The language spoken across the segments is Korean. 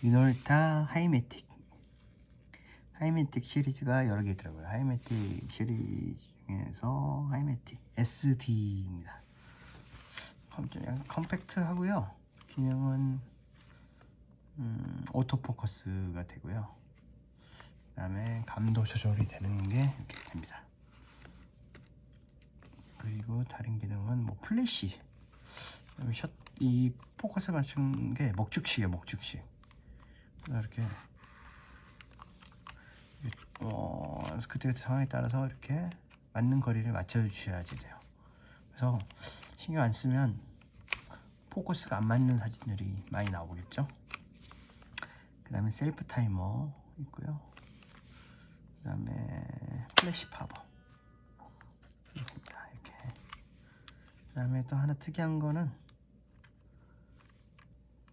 미놀타 하이메틱 하이메틱 시리즈가 여러 개 있더라고요. 하이메틱 시리즈 중에서 하이메틱 SD입니다. 컴팩트하고요. 기능은 음, 오토포커스가 되고요. 그 다음에 감도 조절이 되는 게 이렇게 됩니다. 그리고 다른 기능은 뭐 플래시 이 포커스 맞춘 게 목축식 그래서 이렇게. 어, 그때 그때 상황에 따라서 이렇게 맞는 거리를 맞춰 주셔야지 돼요. 그래서 신경 안 쓰면 포커스가 안 맞는 사진들이 많이 나오겠죠? 그 다음에 셀프 타이머 있고요. 그 다음에 플래시 파버. 이렇게. 그 다음에 또 하나 특이한 거는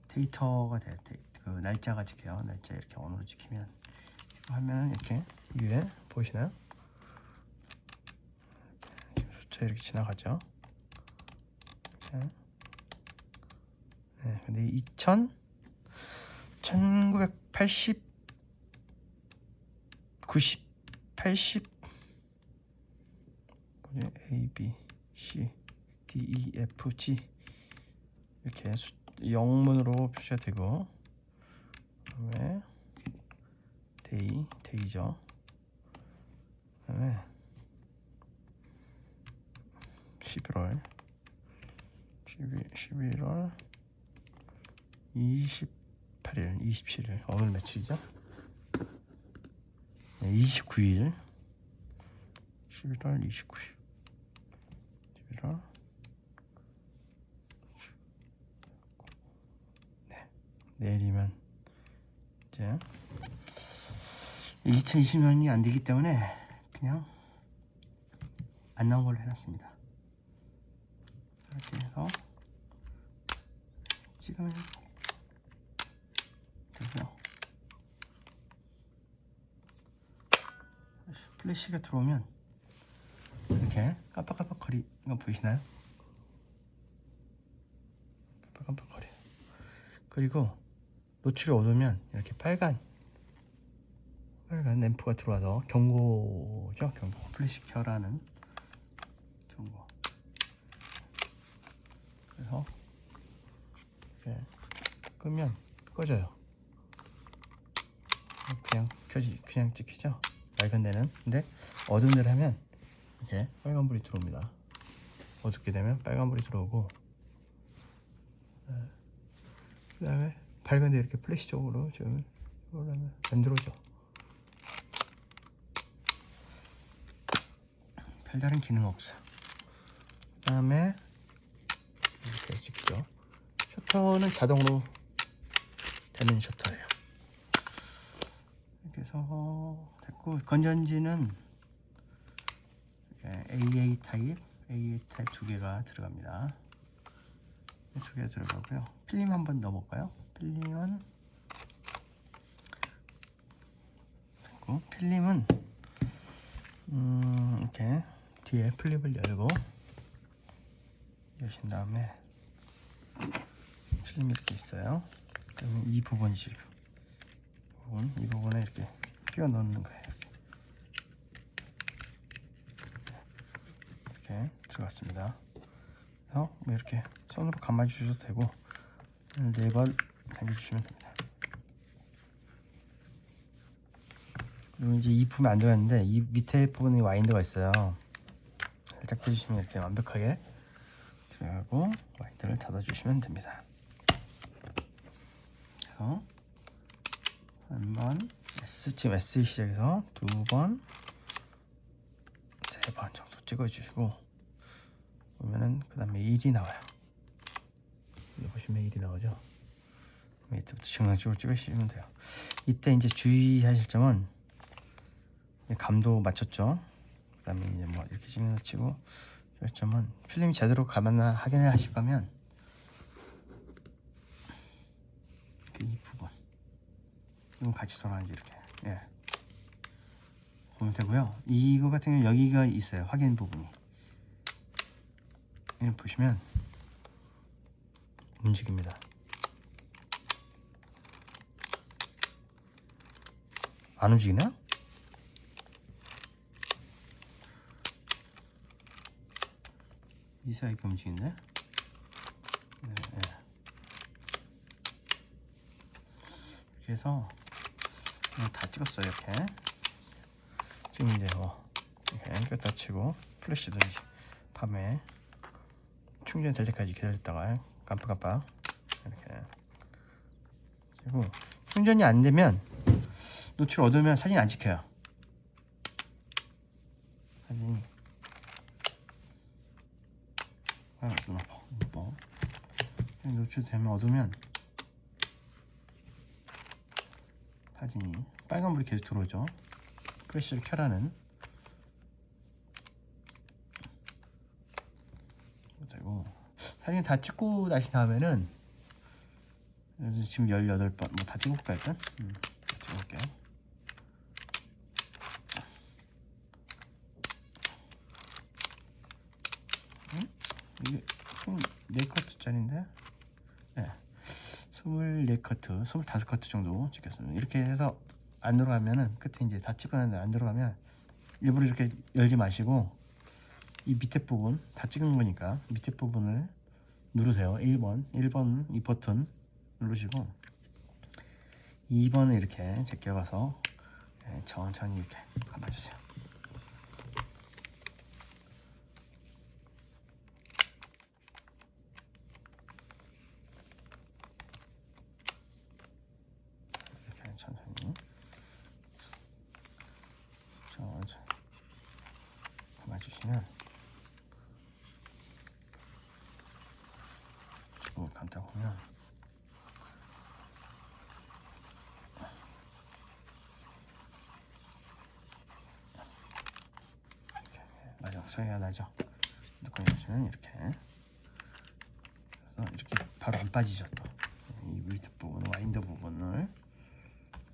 데이터가 돼요. 데이, 그 날짜가 찍혀요. 날짜 이렇게 언어로 찍히면 하면 이렇게 위에 보이시나요? 숫자 이렇게 지나가죠. 이렇게. 네, 근데 2000 1980 90 80 뭐지? A B C D E F G 이렇게 수, 영문으로 표시가 되고 그다음에 데이 데이죠. 그다음에 11월 11, 11월 28일 27일 오늘 며칠이죠? 네, 29일 11월 29일 11월 내일이면 이제 2020년이 안 되기 때문에 그냥 안 나온 걸로 해놨습니다. 이렇게 해서 찍으면 되고요. 플래시가 들어오면 이렇게 깜빡깜빡 거리는 거 보이시나요? 깜빡깜빡거려. 그리고 노출이 어두우면 이렇게 빨간 빨간 램프가 들어와서 경고죠 경고. 플래시 켜라는 경고. 그래서 이렇게 끄면 꺼져요. 그냥 켜지 그냥 찍히죠? 맑은 데는. 근데 어두운 데를 하면 이렇게 빨간 불이 들어옵니다. 어둡게 되면 빨간 불이 들어오고 그 다음에 밝은데 이렇게 플래시 쪽으로 지금 올라면 안 들어오죠 별다른 기능 없어요 그 다음에 이렇게 찍죠 셔터는 자동으로 되는 셔터예요 이렇게 해서 됐고 건전지는 AA 타입 AA 타입 두 개가 들어갑니다 두 개 들어가고요. 필름 한번 넣어볼까요? 필름은 그리고 필름은 음, 이렇게 뒤에 플립을 열고 여신 다음에 필름이 이렇게 있어요. 그러면 이 부분이지. 이 부분, 이 부분에 이렇게 끼워 넣는 거예요. 이렇게 들어갔습니다. 그래서 뭐 이렇게 손으로 감아 주셔도 되고 네번 당겨주시면 됩니다. 그리고 이제 이 부분이 안 들어갔는데 이 밑에 부분에 와인드가 있어요. 살짝 펴주시면 이렇게 완벽하게 들어가고 와인드를 닫아주시면 됩니다. 그래서 한 번 S 지금 S 시작해서 두 번, 세 번 정도 찍어주시고 보면은 그 다음에 1이 나와요. 여기 보시면 1이 나오죠. 밑에부터 정상적으로 찍으시면 돼요. 이때 이제 주의하실 점은 감도 맞췄죠. 그 다음에 이제 뭐 이렇게 찍는 거 치고 할 점은 필름이 제대로 감았나 확인을 하실 거면 이 부분 이건 같이 돌아가는지 이렇게 예 보면 되고요. 이거 같은 경우 여기가 있어요. 확인 부분이. 예, 보시면 움직입니다. 안 움직이나? 이사이게 움직이네. 네, 네. 이렇게 해서 다 찍었어요 이렇게. 지금 이제 뭐 이렇게 끄다 치고 플래시도 이제 밤에 충전될 때까지 기다렸다가 깜빡깜빡 이렇게 그리고 충전이 안 되면 노출 어두우면 사진 안 찍혀요. 사진이. 아눈 아파. 뭐 노출 되면 어두우면 사진이 빨간불이 계속 들어오죠. 플래시를 켜라는. 되고 사진 다 찍고 다음에는 그래서 지금 18번 뭐 다 찍어볼까 일단? 음, 다 찍어볼게요 음? 이게 24커트짜리인데 네. 24 커트 25커트 정도 찍겠습니다. 이렇게 해서 안 들어가면은 끝에 이제 다 찍었는데 안 들어가면 일부러 이렇게 열지 마시고 이 밑에 부분 다 찍은 거니까 밑에 부분을 누르세요. 1번 1번 이 버튼 누르시고 2번을 이렇게 제껴가서 예, 천천히 이렇게 감아주세요 이렇게 천천히 천천히 감아주시면 쭉 감다 보면 이렇게 소리가 나죠. 넣고 하시면 이렇게 그래서 이렇게 바로 안 빠지죠 또. 이 밑에 부분 와인더 부분을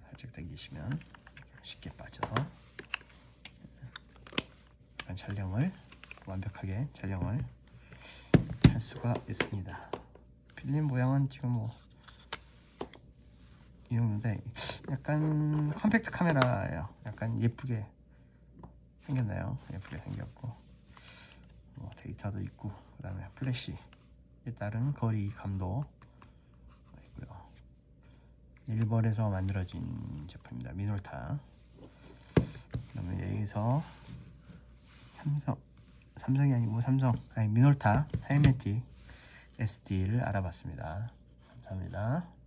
살짝 당기시면 쉽게 빠져서 촬영을 완벽하게 촬영을 할 수가 있습니다. 필름 모양은 지금 뭐 이 정도인데 약간 컴팩트 카메라예요. 약간 예쁘게 생겼나요? 예쁘게 생겼고 뭐 데이터도 있고 그 다음에 플래시에 따른 거리감도 있고요. 일벌에서 만들어진 제품입니다. 미놀타. 그러면 여기서 삼성 삼성이 아니고 삼성 아니 미놀타 타이메틱 SD를 알아봤습니다. 감사합니다.